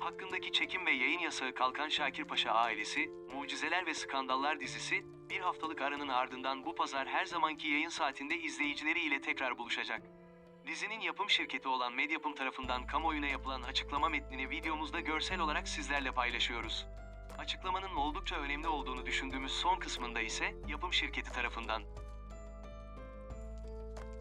hakkındaki çekim ve yayın yasağı kalkan Şakir Paşa ailesi, Mucizeler ve Skandallar dizisi, bir haftalık aranın ardından bu pazar her zamanki yayın saatinde izleyicileri ile tekrar buluşacak. Dizinin yapım şirketi olan Medyapım tarafından kamuoyuna yapılan açıklama metnini videomuzda görsel olarak sizlerle paylaşıyoruz. Açıklamanın oldukça önemli olduğunu düşündüğümüz son kısmında ise yapım şirketi tarafından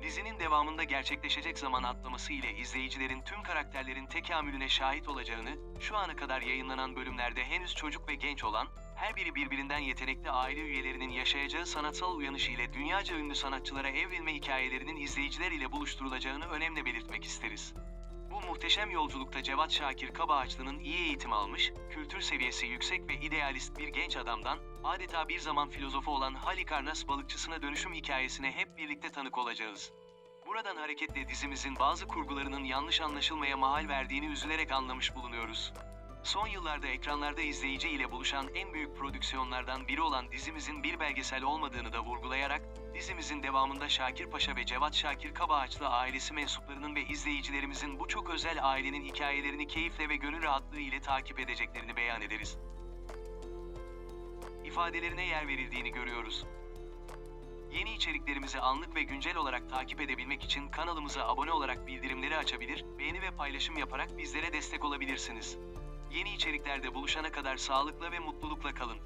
Dizinin devamında gerçekleşecek zaman atlaması ile izleyicilerin tüm karakterlerin tekamülüne şahit olacağını, şu ana kadar yayınlanan bölümlerde henüz çocuk ve genç olan, her biri birbirinden yetenekli aile üyelerinin yaşayacağı sanatsal uyanışı ile dünyaca ünlü sanatçılara evrilme hikayelerinin izleyiciler ile buluşturulacağını önemli belirtmek isteriz. Muhteşem yolculukta Cevat Şakir Kabaağaçlı'nın iyi eğitim almış, kültür seviyesi yüksek ve idealist bir genç adamdan, adeta bir zaman filozofu olan Halikarnas balıkçısına dönüşüm hikayesine hep birlikte tanık olacağız. Buradan hareketle dizimizin bazı kurgularının yanlış anlaşılmaya mahal verdiğini üzülerek anlamış bulunuyoruz. Son yıllarda ekranlarda izleyici ile buluşan en büyük prodüksiyonlardan biri olan dizimizin bir belgesel olmadığını da vurgulayarak, dizimizin devamında Şakir Paşa ve Cevat Şakir Kabaağaçlı ailesi mensuplarının ve izleyicilerimizin bu çok özel ailenin hikayelerini keyifle ve gönül rahatlığı ile takip edeceklerini beyan ederiz. İfadelerine yer verildiğini görüyoruz. Yeni içeriklerimizi anlık ve güncel olarak takip edebilmek için kanalımıza abone olarak bildirimleri açabilir, beğeni ve paylaşım yaparak bizlere destek olabilirsiniz. Yeni içeriklerde buluşana kadar sağlıkla ve mutlulukla kalın.